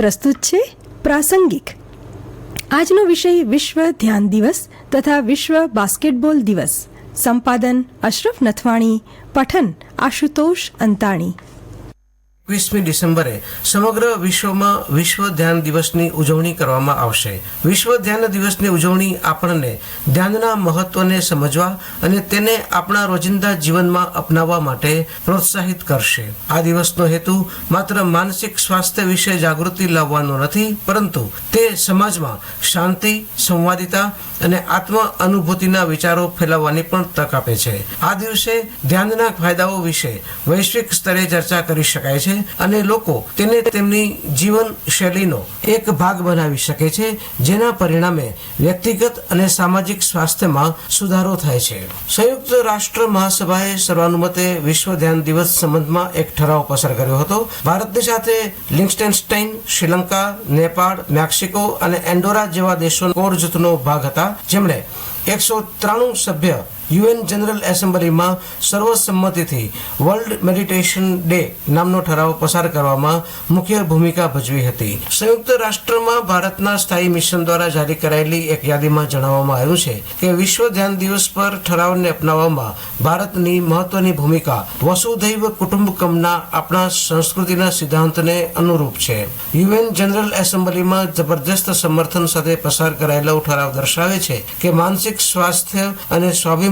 પ્રસ્તુત છે પ્રાસંગિક આજનો વિષય વિશ્વ ધ્યાન દિવસ તથા વિશ્વ બાસ્કેટબોલ દિવસ સંપાદન અશરફ નથવાણી પઠન આશુતોષ અંતાણી એકવીસમી ડિસેમ્બરે સમગ્ર વિશ્વમાં વિશ્વ ધ્યાન દિવસની ઉજવણી કરવામાં આવશે. વિશ્વ ધ્યાન દિવસની ઉજવણી આપણને ધ્યાનના મહત્વને સમજવા અને તેને આપણા રોજિંદા જીવનમાં અપનાવવા માટે પ્રોત્સાહિત કરશે. આ દિવસનો હેતુ માત્ર માનસિક સ્વાસ્થ્ય વિશે જાગૃતિ લાવવાનો નથી, પરંતુ તે સમાજમાં શાંતિ, સંવાદિતા અને આત્મ અનુભૂતિના વિચારો ફેલાવવાની પણ તક આપે છે. આ દિવસે ધ્યાનના ફાયદાઓ વિશે વૈશ્વિક સ્તરે ચર્ચા કરી શકાય છે. અને લોકો તેને તેમની જીવન શૈલીનો એક ભાગ બનાવી શકે છે, જેના પરિણામે વ્યક્તિગત અને સામાજિક સ્વાસ્થ્યમાં સુધારો થાય છે. સંયુક્ત રાષ્ટ્ર મહાસભાએ સર્વાનુમતે વિશ્વ ધ્યાન દિવસ સંબંધમાં એક ઠરાવ પસાર કર્યો હતો. ભારતની સાથે લિંકસ્ટેનસ્ટાઇન, શ્રીલંકા, નેપાળ, મેક્સિકો અને એન્ડોરા જેવા દેશો કોર જૂથનો ભાગ હતા. જેમણે એકસો ત્રાણું સભ્ય યુએન જનરલ એસેમ્બલીમાં સર્વસંમતિથી વર્લ્ડ મેડિટેશન ડે નામનો ઠરાવ પસાર કરવામાં મુખ્ય ભૂમિકા ભજવી હતી. સંયુક્ત રાષ્ટ્રમાં ભારતના સ્થાયી મિશન દ્વારા જારી કરાયેલી એક યાદીમાં જણાવવામાં આવ્યું છે કે વિશ્વ ધ્યાન દિવસ પર ઠરાવને અપનાવવામાં ભારતની મહત્વની ભૂમિકા વસુધૈવ કુટુંબકમના આપણા સંસ્કૃતિના સિદ્ધાંતને અનુરૂપ છે. યુએન જનરલ એસેમ્બલીમાં જબરજસ્ત સમર્થન સાથે પસાર કરાયેલો ઠરાવ દર્શાવે છે કે માનસિક સ્વાસ્થ્ય અને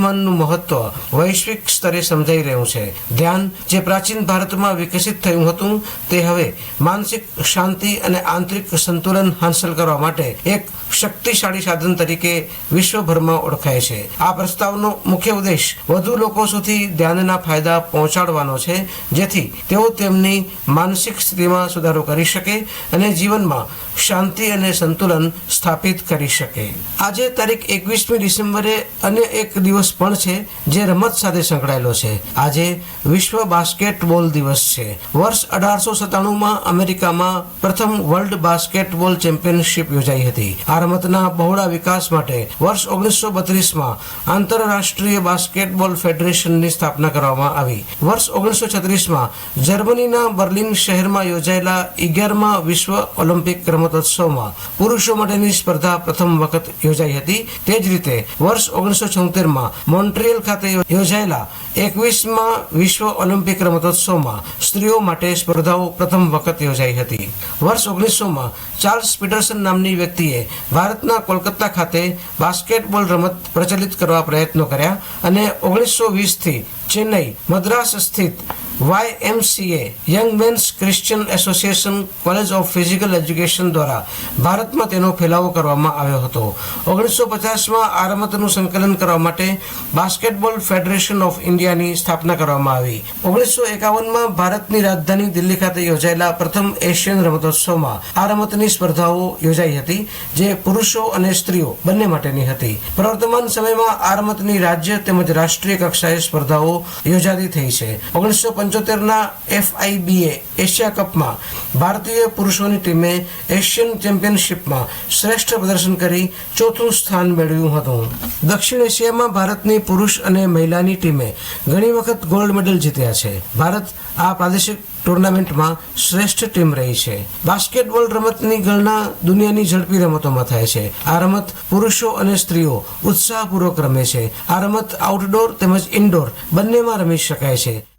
સ્વાભિમાનનું મહત્વ વૈશ્વિક સ્તરે સમજાઈ રહ્યું છે. ધ્યાન જે પ્રાચીન ભારતમાં વિકસિત થયું હતું, તે હવે માનસિક શાંતિ અને આંતરિક સંતુલન હાંસલ કરવા માટે એક શક્તિશાળી સાધન તરીકે વિશ્વભરમાં ઓળખાય છે. આ પ્રસ્તાવનો મુખ્ય ઉદ્દેશ વધુ લોકો સુધી ધ્યાનના ફાયદા પહોંચાડવાનો છે, જેથી તેઓ તેમની માનસિક સ્થિતિમાં સુધારો કરી શકે અને જીવનમાં શાંતિ અને સંતુલન સ્થાપિત કરી શકે. આજે તારીખ એકવીસમી ડિસેમ્બરે અન્ય એક દિવસ પણ છે જે રમત સાથે સંકળાયેલો છે. આજે વિશ્વ બાસ્કેટબોલ દિવસ છે. વર્ષ અઢારસો સત્તાણુંમાં અમેરિકામાં પ્રથમ વર્લ્ડ બાસ્કેટબોલ ચેમ્પિયનશિપ યોજાઈ હતી. આ રમતના બહોળા વિકાસ માટે વર્ષ ઓગણીસો બત્રીસમાં આંતરરાષ્ટ્રીય બાસ્કેટબોલ ફેડરેશનની સ્થાપના કરવામાં આવી. વર્ષ ઓગણીસો છત્રીસમાં જર્મનીના બર્લિન શહેરમાં યોજાયેલા અગિયારમાં વિશ્વ ઓલિમ્પિક રમતોત્સવમાં પુરુષો માટેની સ્પર્ધા પ્રથમ વખત યોજાઈ હતી. તે જ રીતે વર્ષ ઓગણીસો છોતેરમાં મોન્ટ્રિયલ ખાતે યોજાયેલા એકવીસમાં વિશ્વ ઓલિમ્પિક રમતોત્સવમાં સ્ત્રીઓ માટે સ્પર્ધાઓ પ્રથમ વખત યોજાઈ હતી. વર્ષ ઓગણીસોમાં ચાર્લ્સ પીટરસન નામની વ્યક્તિએ ભારતના કોલકાતા ખાતે બાસ્કેટબોલ રમત પ્રચલિત કરવા પ્રયત્નો કર્યા અને ઓગણીસો વીસથી ચેન્નઈ મદ્રાસ સ્થિત YMCA young men's Christian association college of physical education દ્વારા ભારતમાં તેનો ફેલાવો કરવામાં આવ્યો હતો. ઓગણીસો પચાસમાં આ રમતનું સંકલન કરવા માટે બાસ્કેટબોલ ફેડરેશન ઓફ ઇન્ડિયાની સ્થાપના કરવામાં આવી. ઓગણીસો એકાવનમાં ભારતની રાજધાની દિલ્હી ખાતે યોજાયેલા પ્રથમ એશિયન રમતોત્સવમાં આ રમતની સ્પર્ધાઓ યોજાઈ હતી, જે પુરુષો અને સ્ત્રીઓ બંને માટેની હતી. પ્રવર્તમાન સમયમાં આ રમતની રાજ્ય તેમજ રાષ્ટ્રીય કક્ષાએ સ્પર્ધાઓ યોજાતી થઈ છે. ઓગણીસો પંચોતેરના એફઆઈબીએ એશિયા કપમાં ભારતીય પુરુષોની ટીમે એશિયન ચેમ્પિયનશિપમાં શ્રેષ્ઠ પ્રદર્શન કરી ચોથું સ્થાન મેળવ્યું હતું. દક્ષિણ એશિયામાં ભારતની પુરુષ અને મહિલાની ટીમે ઘણી વખત ગોલ્ડ મેડલ જીત્યા છે. ભારત આ પ્રાદેશિક ટુર્નામેન્ટમાં શ્રેષ્ઠ ટીમ રહી છે. બાસ્કેટબોલ રમતની ગણના દુનિયાની ઝડપી રમતોમાં થાય છે. આ રમત પુરુષો અને સ્ત્રીઓ ઉત્સાહપૂર્વક રમે છે. આ રમત આઉટડોર તેમજ ઇન્ડોર બંનેમાં રમી શકાય છે.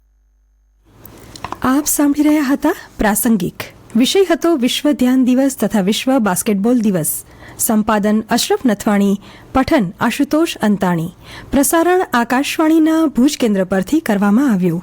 આપ સાંભળી રહ્યા હતા પ્રાસંગિક. વિષય હતો વિશ્વ ધ્યાન દિવસ તથા વિશ્વ બાસ્કેટબોલ દિવસ. સંપાદન અશરફ નથવાણી, પઠન આશુતોષ અંતાણી. પ્રસારણ આકાશવાણીના ભુજ કેન્દ્ર પરથી કરવામાં આવ્યું.